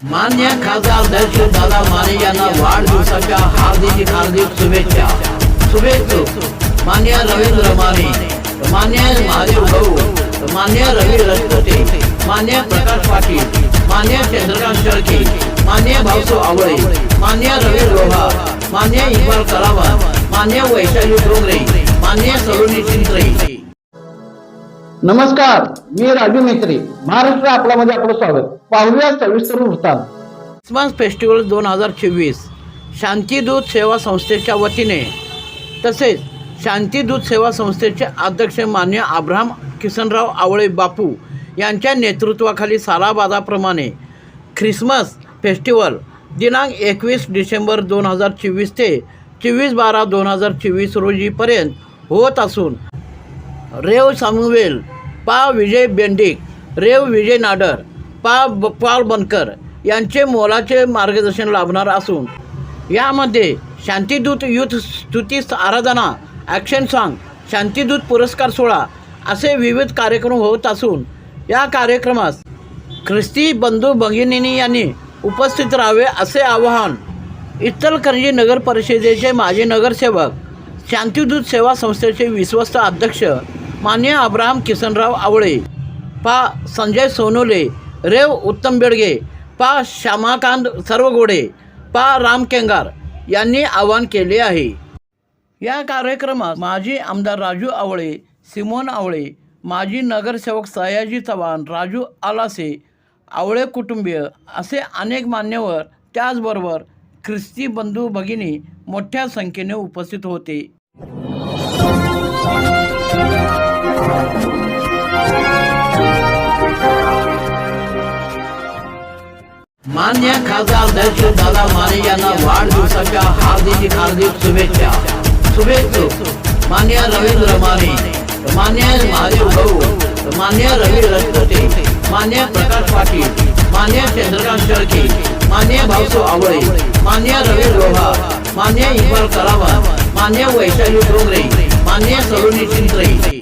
मान्य खासदार दर्शन दादा माने यांना वाढदिवसाच्या हार्दिक हार्दिक शुभेच्छा. शुभेच्छुक मान्य रवींद्र माने मान्य महादेव भाऊ मान्य रवी रजपुते मान्य प्रकाश पाटील मान्य चंद्रकांत शेळके मान्य भाऊसो आवळे मान्य रवी लोहा मान्य इक्बाल कलावत मान्य वैशाली डोंगरे मान्य सलोनी चिंत्रे नमस्कार मी राजू मेत्री महाराष्ट्र आपल्यामध्ये आपलं स्वागत. पाहूया सविस्तर वृत्तांत. क्रिसमस फेस्टिवल दोन हजार चोवीस. शांतीदूत सेवा संस्थेच्या वतीने. तसेच शांतीदूत सेवा संस्थेचे अध्यक्ष मान्य आब्राम किसनराव आवळे बापू यांच्या नेतृत्वाखाली सालाबादाप्रमाणे ख्रिसमस फेस्टिवल दिनांक एकवीस डिसेंबर दोन हजार चोवीस ते चोवीस बारा दोन हजार चोवीस रोजीपर्यंत होत असून रेव सामुवेल पा. विजय बेंडिक रेव विजय नाडर पा. ब. पाल बनकर यांचे मोलाचे मार्गदर्शन लाभणार असून यामध्ये शांतीदूत युथ स्तुती आराधना ॲक्शन सॉन्ग शांतीदूत पुरस्कार सोहळा असे विविध कार्यक्रम होत असून या कार्यक्रमास ख्रिस्ती बंधू भगिनीनी यांनी उपस्थित राहावे असे आवाहन इचलकरंजी नगर परिषदेचे माजी नगरसेवक शांतीदूत सेवा संस्थेचे विश्वस्त अध्यक्ष मान्य अब्राहम किसनराव आवळे पा. संजय सोनोले रेव उत्तम बेडगे पा. श्यामाकांत सर्वगोडे पा. राम केंगार यांनी आवाहन केले आहे. या कार्यक्रमात माजी आमदार राजू आवळे सिमोन आवळे माजी नगरसेवक सयाजी चव्हाण राजू आलासे आवळे कुटुंबीय असे अनेक मान्यवर त्याचबरोबर ख्रिस्ती बंधू भगिनी मोठ्या संख्येने उपस्थित होते. मान्य खासदार दर्शन दादा माने यांना वाढदिवसाच्या हार्दिक हार्दिक शुभेच्छा. शुभेच्छुक मान्य रवींद्र माने मान्य महादेव भाऊ मान्य रवी रजपुते मान्य प्रकाश पाटील मान्य चंद्रकांत शेळके मान्य भाऊसो आवळे मान्य रवी लोहा मान्य इक्बाल कलावत मान्य वैशाली डोंगरे मान्य सलोनी चिंत्रे